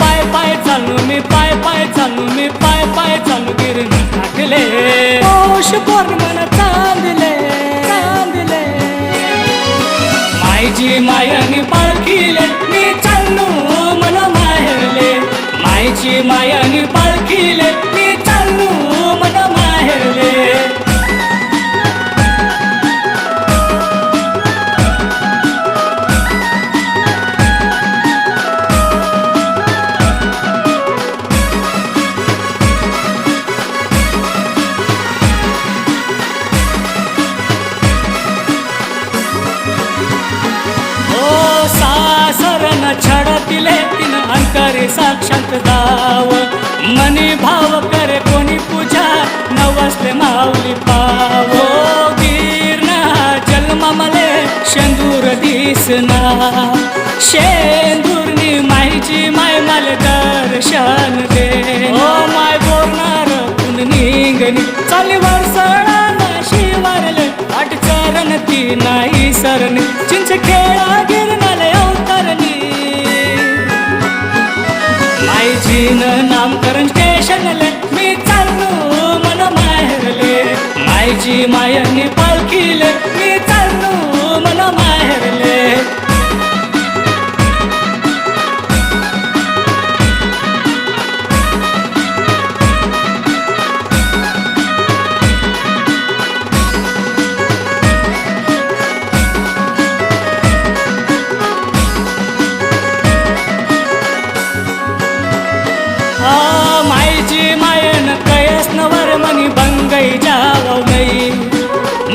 पाय पाय चालू मी पाय पाय चालू मी पाय पाय चालू गिरणी गाठले पौष पौर्णिमेला चांदले चांदले. मायची मायानी पाळखीले मी चालू मन माहेरले मायची मायानी पाळखीले छडतिले तिन अंतरे साक्षात दाव. मनी भाव करे कोणी पूजा नवसले माऊली पावो. गिरणा जन्म मले शेंदूर दिसना शेंदूरनी माईची माय मला दर्शन दे. ओ माय बोलणार कुण निंगनी चाली वरसळा शिवारले आठ चरण ती नाही सरणी. चिंच खेळा गिर माईजीन नामकरण स्टेशनले. मी चाललो मन माहेरले. माईची मायांनी पालखीले. मी चाललो मनी बंगई जाव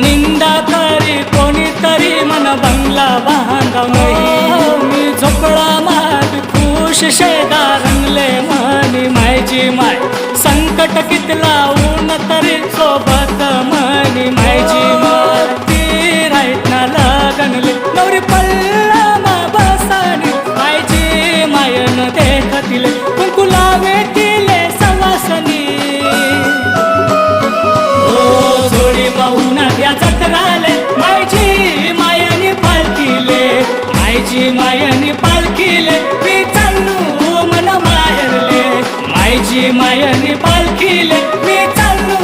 निंदा करी कोणीतरी मन बंगला बांधव मी. झोपळा मात खुश शेदा रंगले मनी मायची माय संकट कितला ऊन तरी सोबत मनी मायची माय ती राईट ना लागणले. नवरी पल्ला मा बसानी. मायची मायन देखतील. मायानी पालखीले मी चालू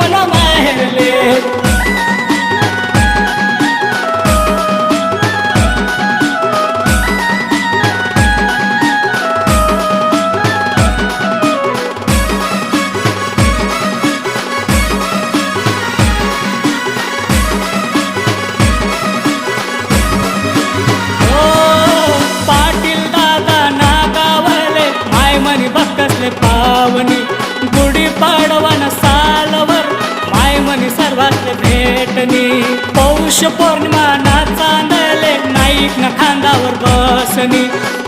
मन माहेरले. आणि मनी सर्वात भेटनी. पौष पौर्णिमा ना चांदले नाईक न खांदावर बसनी.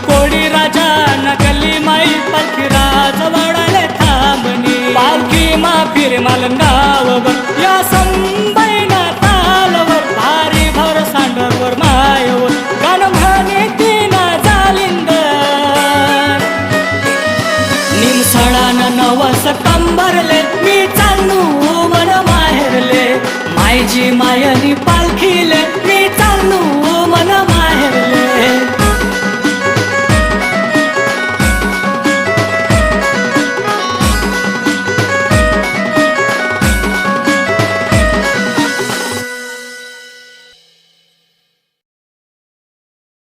कोडी राजा सणान नवस सप्टेंबरले मी चालू मन माहेरले. मायजी मायनी पालखीले